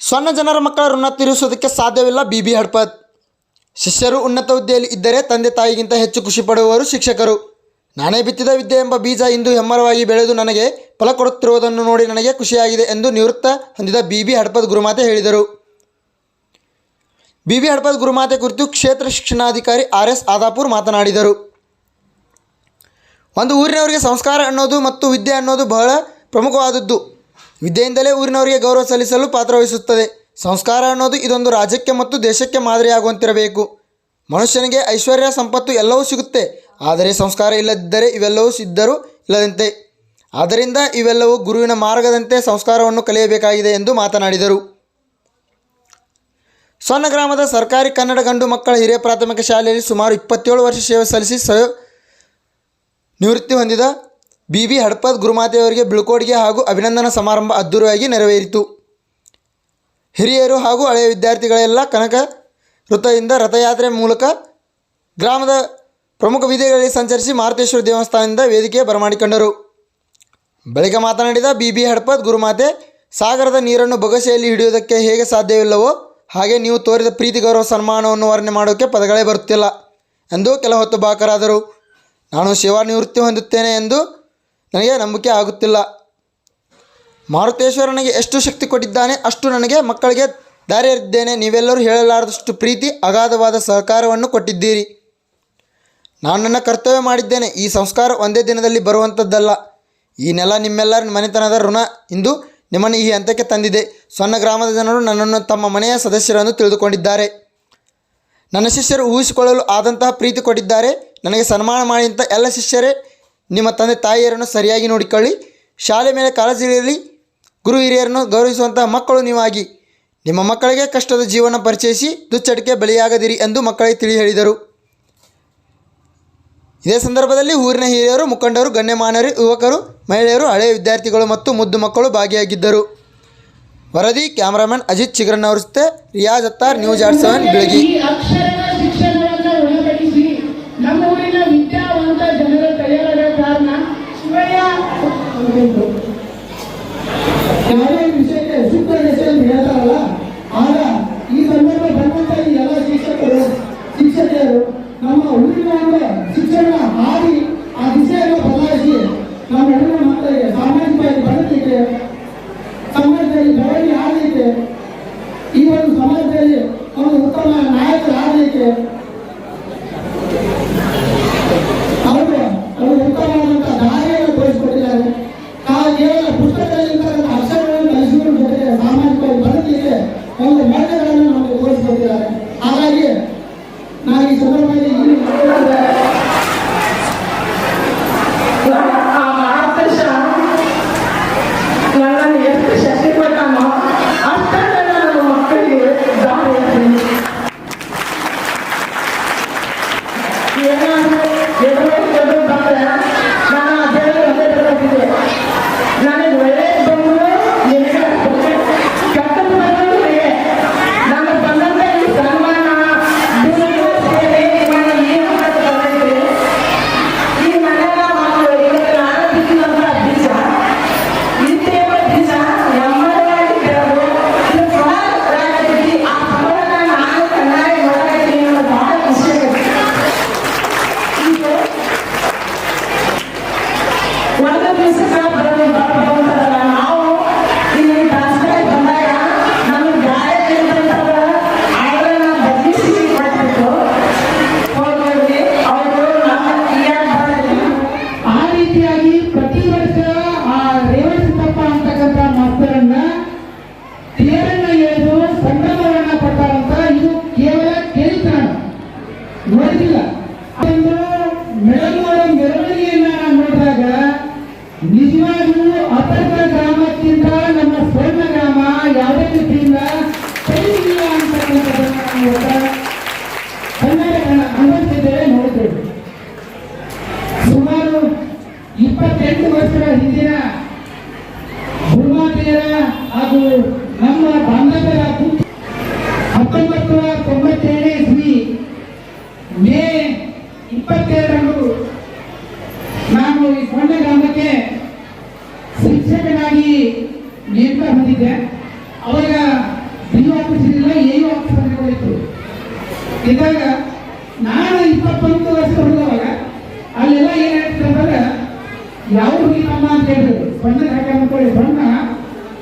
ಸಣ್ಣ ಜನರ ಮಕ್ಕಳ ಋಣ ತೀರಿಸುವುದಕ್ಕೆ ಸಾಧ್ಯವಿಲ್ಲ. ಬಿ ಬಿ ಹಡ್ಪತ್ ಶಿಷ್ಯರು ಉನ್ನತ ಹುದ್ದೆಯಲ್ಲಿ ಇದ್ದರೆ ತಂದೆ ತಾಯಿಗಿಂತ ಹೆಚ್ಚು ಖುಷಿ ಪಡುವವರು ಶಿಕ್ಷಕರು. ನಾನೇ ಬಿತ್ತಿದ ವಿದ್ಯೆ ಎಂಬ ಬೀಜ ಇಂದು ಹೆಮ್ಮರವಾಗಿ ಬೆಳೆದು ನನಗೆ ಫಲ ಕೊಡುತ್ತಿರುವುದನ್ನು ನೋಡಿ ನನಗೆ ಖುಷಿಯಾಗಿದೆ ಎಂದು ನಿವೃತ್ತ ಹೊಂದಿದ ಬಿ ಬಿ ಹಡ್ಪದ್ ಗುರುಮಾತೆ ಹೇಳಿದರು. ಬಿ ಬಿ ಹಡ್ಪದ್ ಗುರುಮಾತೆ ಕುರಿತು ಕ್ಷೇತ್ರ ಶಿಕ್ಷಣಾಧಿಕಾರಿ ಆರ್ ಎಸ್ ಆದಾಪುರ್ ಮಾತನಾಡಿದರು. ಒಂದು ಊರಿನವರಿಗೆ ಸಂಸ್ಕಾರ ಅನ್ನೋದು ಮತ್ತು ವಿದ್ಯೆ ಅನ್ನೋದು ಬಹಳ ಪ್ರಮುಖವಾದದ್ದು. ವಿದ್ಯೆಯಿಂದಲೇ ಊರಿನವರಿಗೆ ಗೌರವ ಸಲ್ಲಿಸಲು ಪಾತ್ರವಹಿಸುತ್ತದೆ. ಸಂಸ್ಕಾರ ಅನ್ನೋದು ಇದೊಂದು ರಾಜ್ಯಕ್ಕೆ ಮತ್ತು ದೇಶಕ್ಕೆ ಮಾದರಿಯಾಗುವಂತಿರಬೇಕು. ಮನುಷ್ಯನಿಗೆ ಐಶ್ವರ್ಯ, ಸಂಪತ್ತು ಎಲ್ಲವೂ ಸಿಗುತ್ತೆ. ಆದರೆ ಸಂಸ್ಕಾರ ಇಲ್ಲದಿದ್ದರೆ ಇವೆಲ್ಲವೂ ಸಿದ್ಧರು ಇಲ್ಲದಂತೆ. ಆದ್ದರಿಂದ ಇವೆಲ್ಲವೂ ಗುರುವಿನ ಮಾರ್ಗದಂತೆ ಸಂಸ್ಕಾರವನ್ನು ಕಲಿಯಬೇಕಾಗಿದೆ ಎಂದು ಮಾತನಾಡಿದರು. ಸೊನ್ನ ಗ್ರಾಮದ ಸರ್ಕಾರಿ ಕನ್ನಡ ಗಂಡು ಮಕ್ಕಳ ಹಿರಿಯ ಪ್ರಾಥಮಿಕ ಶಾಲೆಯಲ್ಲಿ ಸುಮಾರು ಇಪ್ಪತ್ತೇಳು ವರ್ಷ ಸೇವೆ ಸಲ್ಲಿಸಿ ಸ ನಿವೃತ್ತಿ ಹೊಂದಿದ ಬಿ ಬಿ ಹಡಪದ್ ಗುರುಮಾತೆಯವರಿಗೆ ಬೀಳ್ಕೊಡುಗೆ ಹಾಗೂ ಅಭಿನಂದನಾ ಸಮಾರಂಭ ಅದ್ದೂರಿಯಾಗಿ ನೆರವೇರಿತು. ಹಿರಿಯರು ಹಾಗೂ ಹಳೆಯ ವಿದ್ಯಾರ್ಥಿಗಳೆಲ್ಲ ಕನಕ ವೃತ್ತದಿಂದ ರಥಯಾತ್ರೆ ಮೂಲಕ ಗ್ರಾಮದ ಪ್ರಮುಖ ಬೀದಿಗಳಲ್ಲಿ ಸಂಚರಿಸಿ ಮಾರುತೇಶ್ವರ ದೇವಸ್ಥಾನದಿಂದ ವೇದಿಕೆ ಬರಮಾಡಿಕೊಂಡರು ಬಳಿಕ ಮಾತನಾಡಿದ ಬಿ ಬಿ ಹಡಪದ್ ಗುರುಮಾತೆ, ಸಾಗರದ ನೀರನ್ನು ಬೊಗಸೆಯಲ್ಲಿ ಹಿಡಿಯುವುದಕ್ಕೆ ಹೇಗೆ ಸಾಧ್ಯವಿಲ್ಲವೋ ಹಾಗೆ ನೀವು ತೋರಿದ ಪ್ರೀತಿ, ಗೌರವ, ಸನ್ಮಾನವನ್ನು ವರ್ಣನೆ ಮಾಡೋಕ್ಕೆ ಪದಗಳೇ ಬರುತ್ತಿಲ್ಲ ಎಂದು ಕೆಲ ಹೊತ್ತು ಬಾಕರಾದರು. ನಾನು ಸೇವಾ ನಿವೃತ್ತಿ ಹೊಂದುತ್ತೇನೆ ಎಂದು ನನಗೆ ನಂಬಿಕೆ ಆಗುತ್ತಿಲ್ಲ. ಮಾರುತೇಶ್ವರ ನನಗೆ ಎಷ್ಟು ಶಕ್ತಿ ಕೊಟ್ಟಿದ್ದಾನೆ ಅಷ್ಟು ನನಗೆ ಮಕ್ಕಳಿಗೆ ದಾರಿಯರಿದ್ದೇನೆ ನೀವೆಲ್ಲರೂ ಹೇಳಲಾರದಷ್ಟು ಪ್ರೀತಿ, ಅಗಾಧವಾದ ಸಹಕಾರವನ್ನು ಕೊಟ್ಟಿದ್ದೀರಿ. ನಾನು ನನ್ನ ಕರ್ತವ್ಯ ಮಾಡಿದ್ದೇನೆ. ಈ ಸಂಸ್ಕಾರ ಒಂದೇ ದಿನದಲ್ಲಿ ಬರುವಂಥದ್ದಲ್ಲ. ಈ ನೆಲ ನಿಮ್ಮೆಲ್ಲರ ಮನೆತನದ ಋಣ. ಇಂದು ನಿಮ್ಮನ್ನು ಈ ಹಂತಕ್ಕೆ ತಂದಿದೆ. ಸಣ್ಣ ಗ್ರಾಮದ ಜನರು ನನ್ನನ್ನು ತಮ್ಮ ಮನೆಯ ಸದಸ್ಯರನ್ನು ತಿಳಿದುಕೊಂಡಿದ್ದಾರೆ. ನನ್ನ ಶಿಷ್ಯರು ಊಹಿಸಿಕೊಳ್ಳಲು ಆದಂತಹ ಪ್ರೀತಿ ಕೊಟ್ಟಿದ್ದಾರೆ. ನನಗೆ ಸನ್ಮಾನ ಮಾಡಿದಂಥ ಎಲ್ಲ ಶಿಷ್ಯರೇ ನಿಮ್ಮ ತಂದೆ ತಾಯಿಯರನ್ನು ಸರಿಯಾಗಿ ನೋಡಿಕೊಳ್ಳಿ. ಶಾಲೆ ಮೇಲೆ ಕಾಳಜಿ ಇರಲಿ ಗುರು ಹಿರಿಯರನ್ನು ಗೌರವಿಸುವಂತಹ ಮಕ್ಕಳು ನೀವಾಗಿ. ನಿಮ್ಮ ಮಕ್ಕಳಿಗೆ ಕಷ್ಟದ ಜೀವನ ಪರಿಚಯಿಸಿ ದುಚ್ಚಟಿಕೆ ಬಲಿಯಾಗದಿರಿ ಎಂದು ಮಕ್ಕಳಿಗೆ ತಿಳಿ ಹೇಳಿದರು ಇದೇ ಸಂದರ್ಭದಲ್ಲಿ ಊರಿನ ಹಿರಿಯರು, ಮುಖಂಡರು, ಗಣ್ಯಮಾನ್ಯರು, ಯುವಕರು, ಮಹಿಳೆಯರು, ಹಳೆಯ ವಿದ್ಯಾರ್ಥಿಗಳು ಮತ್ತು ಮುದ್ದು ಮಕ್ಕಳು ಭಾಗಿಯಾಗಿದ್ದರು. ವರದಿ ಕ್ಯಾಮರಾಮನ್ ಅಜಿತ್ ಚಿಗ್ರನ್ ಅವರಿಸುತ್ತೆ. Riyaz Attar, news at seven, ಬೆಳಗಿ. Ayer súper ಇಪ್ಪತ್ತೆಂಟು ವರ್ಷದ ಹಿಂದಿನ ಭೂಮಾತೆಯರ ಹಾಗೂ ನಮ್ಮ ಬಾಂಧವ್ಯರ ಹತ್ತೊಂಬತ್ತು ನೂರ ತೊಂಬತ್ತೇಳನೇ ಇಸ್ವಿ, ಮೇ ಇಪ್ಪತ್ತೆರಡರಂದು ನಾನು ಈ ಸಣ್ಣ ಗ್ರಾಮಕ್ಕೆ ಶಿಕ್ಷಕನಾಗಿ ನೇಮಕ ಹೊಂದಿದ್ದೆ. ಅವಾಗ ನೀವು ಹಾಕಿಸಿರಲಿಲ್ಲ ಏನು ಹಾಕಿಸಿರಲಿಲ್ಲ ಇದ್ದಾಗ ನಾನು ಇಪ್ಪತ್ತೊಂದು ವರ್ಷ ಹುಡುಗ. ಯಾವ ಹುಡುಗಿ ಅಂತ ಹೇಳಿದ್ರು? ಬಣ್ಣ ಹಾಕಿ ಅನ್ಕೊಳ್ಳಿ ಬಣ್ಣ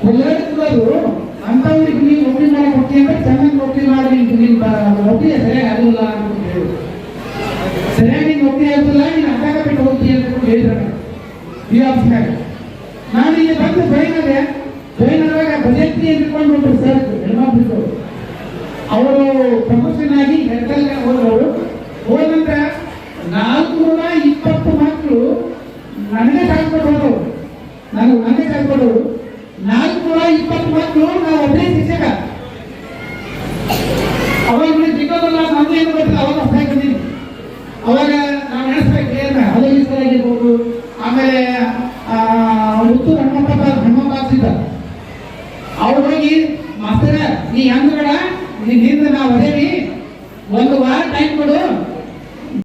ಕೊಲ್ಲೋದು ಅಂಥವ್ರಿಗೆ ನೀವು ನೌಕರಿ ಮಾಡಿ ಹೋಗ್ತೀನಿ ಅಂದ್ರೆ ಚೆನ್ನಾಗಿ ನೌಕರಿ ಮಾಡಿ ನಿಮ್ಮ ನೌಕರಿ ಸರಿಯಾಗಿ ಆಗಲ್ಲ ಅಂತ ಹೇಳಿದ್ರು ಸರಿಯಾಗಿ ನೌಕರಿ ಆಗುದಿಲ್ಲ, ನೀನು ಅಡ್ಡಾಗ ಬಿಟ್ಟು ಅಂತ ಹೇಳಿದ್ರು. ಈ ನಾನು ಇಲ್ಲಿ ಬಂದು ಬೈನಾಗ ಬಜೆಟ್ನಿ ಇಟ್ಕೊಂಡು ಹೋಗ್ರು ಸರ್ ಹೆಣ್ಮಕ್ಳು. ಅವರು ಪ್ರಮೋಷನ್ ಆಗಿ ಹೆಡ್ಡಲ್ ಹೋದವರು. ಹೋದ ನಂತರ ಮಕ್ಕಳು ನನಗೆ ಕಳ್ಕೊಂಡು ಹೋದವರು ನಾನು ನನಗೆ ಕಳ್ಕೊಂಡವರು ನಾಲ್ಕುನೂರ ಇಪ್ಪತ್ತು ಮಕ್ಕಳು ನಾವು ಒಬ್ಬನೇ ಶಿಕ್ಷಕ. ಅವಾಗ ಇಲ್ಲಿ ಸಿಗೋದಿಲ್ಲ ನಮ್ದು ಏನು ಗೊತ್ತಿಲ್ಲ, ಅವಾಗ ಅರ್ಥ ಆಗಿದ್ದೀನಿ ಅವಾಗ ನಾವು ನಡೆಸ್ಬೇಕು, ಏನ ಹಲವು ಆಗಿರ್ಬೋದು. ಆಮೇಲೆ ಮುತ್ತು ಹನುಮಪ್ಪ ಹನುಮಪ್ಪ ಆಗ್ತಿದ್ದ ಅವ್ರು ಹೋಗಿ, ಮಾಸ್ತರ, ನೀ ಹೆಂಗ್ ಬೇಡ ನೀನ್ ಹಿಂದೆ ನಾವು ಅದೇವಿ ಒಂದು ವಾರ ಟೈಮ್ ಕೊಡು.